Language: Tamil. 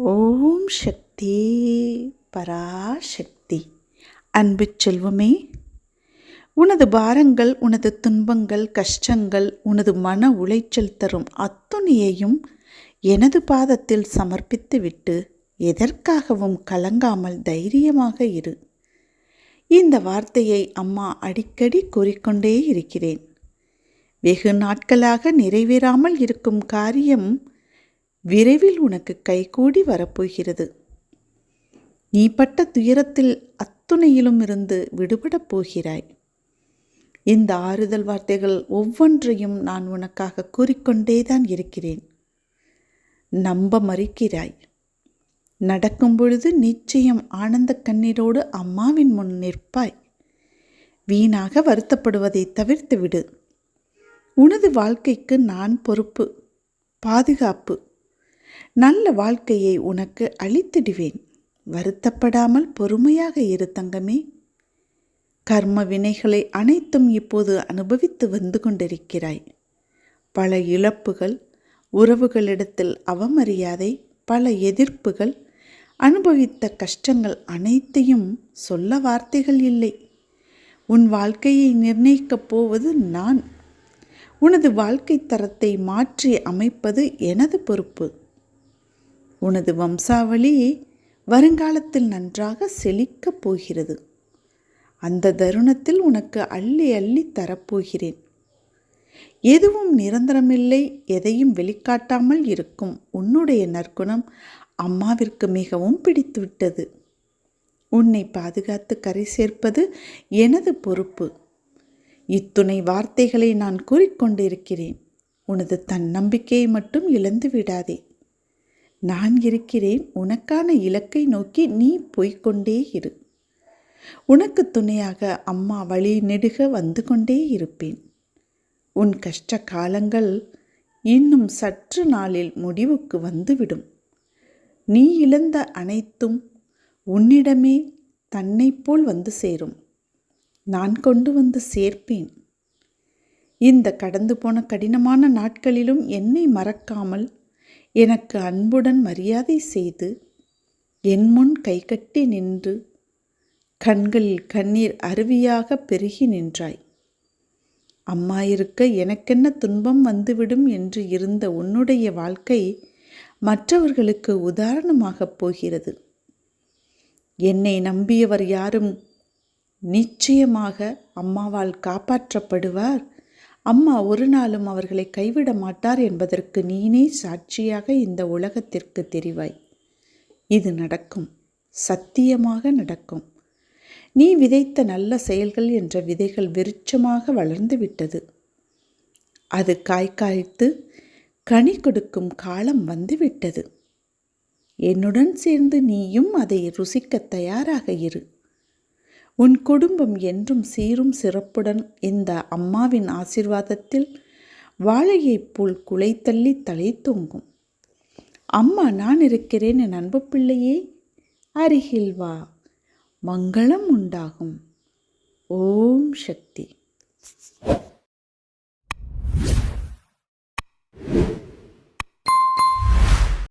ஓம் சக்தி பராசக்தி. அன்பு செல்வமே உனது பாரங்கள் உனது துன்பங்கள் கஷ்டங்கள் உனது மன உளைச்சல் தரும் அத்துணையையும் எனது பாதத்தில் சமர்ப்பித்துவிட்டு எதற்காகவும் கலங்காமல் தைரியமாக இரு. இந்த வார்த்தையை அம்மா அடிக்கடி கூறிக்கொண்டே இருக்கிறேன். வெகு நாட்களாக நிறைவேறாமல் இருக்கும் காரியம் விரைவில் உனக்கு கைகூடி வரப்போகிறது. நீ பட்ட துயரத்தில் அத்துணையிலும் இருந்து விடுபடப் போகிறாய். இந்த ஆறுதல் வார்த்தைகள் ஒவ்வொன்றையும் நான் உனக்காக கூறிக்கொண்டேதான் இருக்கிறேன். நம்ப மறுக்கிறாய். நடக்கும் பொழுது நிச்சயம் ஆனந்த கண்ணீரோடு அம்மாவின் முன் நிற்பாய். வீணாக வருத்தப்படுவதை தவிர்த்து விடு உனது வாழ்க்கைக்கு நான் பொறுப்பு பாதுகாப்பு நல்ல வாழ்க்கையை உனக்கு அளித்திடுவேன். வருத்தப்படாமல் பொறுமையாக இரு தங்கமே. கர்ம வினைகளை அனைத்தும் இப்போது அனுபவித்து வந்து கொண்டிருக்கிறாய். பல இழப்புகள் உறவுகளிடத்தில் அவமரியாதை பல எதிர்ப்புகள் அனுபவித்த கஷ்டங்கள் அனைத்தையும் சொல்ல வார்த்தைகள் இல்லை. உன் வாழ்க்கையை நிர்ணயிக்கப் போவது நான். உனது வாழ்க்கை தரத்தை மாற்றி அமைப்பது எனது பொறுப்பு. உனது வம்சாவளி வருங்காலத்தில் நன்றாக செழிக்கப் போகிறது. அந்த தருணத்தில் உனக்கு அள்ளி அள்ளி தரப்போகிறேன். எதுவும் நிரந்தரமில்லை எதையும் வெளிக்காட்டாமல் இருக்கும் உன்னுடைய நற்குணம் அம்மாவிற்கு மிகவும் பிடித்துவிட்டது. உன்னை பாதுகாத்து கரை சேர்ப்பது எனது பொறுப்பு. இத்துணை வார்த்தைகளை நான் கூறிக்கொண்டிருக்கிறேன். உனது தன்னம்பிக்கையை மட்டும் இழந்து விடாதே நான் இருக்கிறேன் உனக்கான இலக்கை நோக்கி நீ போய்கொண்டே இரு. உனக்கு துணையாக அம்மா வழி நெடுக வந்து கொண்டே இருப்பேன். உன் கஷ்ட காலங்கள் இன்னும் சற்று நாளில் முடிவுக்கு வந்துவிடும். நீ இழந்த அனைத்தும் உன்னிடமே தன்னை போல் வந்து சேரும். நான் கொண்டு வந்து சேர்ப்பேன். இந்த கடந்து போன கடினமான நாட்களிலும் என்னை மறக்காமல் எனக்கு அன்புடன் மரியாதை செய்து என் முன் கைகட்டி நின்று கண்களில் கண்ணீர் அருவியாக பெருகி நின்றாய். அம்மா இருக்க எனக்கென்ன துன்பம் வந்துவிடும் என்று இருந்த உன்னுடைய வாழ்க்கை மற்றவர்களுக்கு உதாரணமாகப் போகிறது. என்னை நம்பியவர் யாரும் நிச்சயமாக அம்மாவால் காப்பாற்றப்படுவார். அம்மா ஒரு நாளும் அவர்களை கைவிட மாட்டார் என்பதற்கு நீனே சாட்சியாக இந்த உலகத்திற்கு தெரிவாய். இது நடக்கும். சத்தியமாக நடக்கும். நீ விதைத்த நல்ல செயல்கள் என்ற விதைகள் விருட்சமாக வளர்ந்து விட்டது. அது காய் காய்த்து கனி கொடுக்கும் காலம் வந்துவிட்டது என்னுடன் சேர்ந்து நீயும் அதை ருசிக்க தயாராக இரு. உன் குடும்பம் என்றும் சீரும் சிறப்புடன் இந்த அம்மாவின் ஆசிர்வாதத்தில் வாழையைப் போல் குலை தள்ளி தலை தொங்கும் அம்மா நான் இருக்கிறேன் என் அன்பு பிள்ளையே அருகில் வா மங்களம் உண்டாகும். ஓம் சக்தி.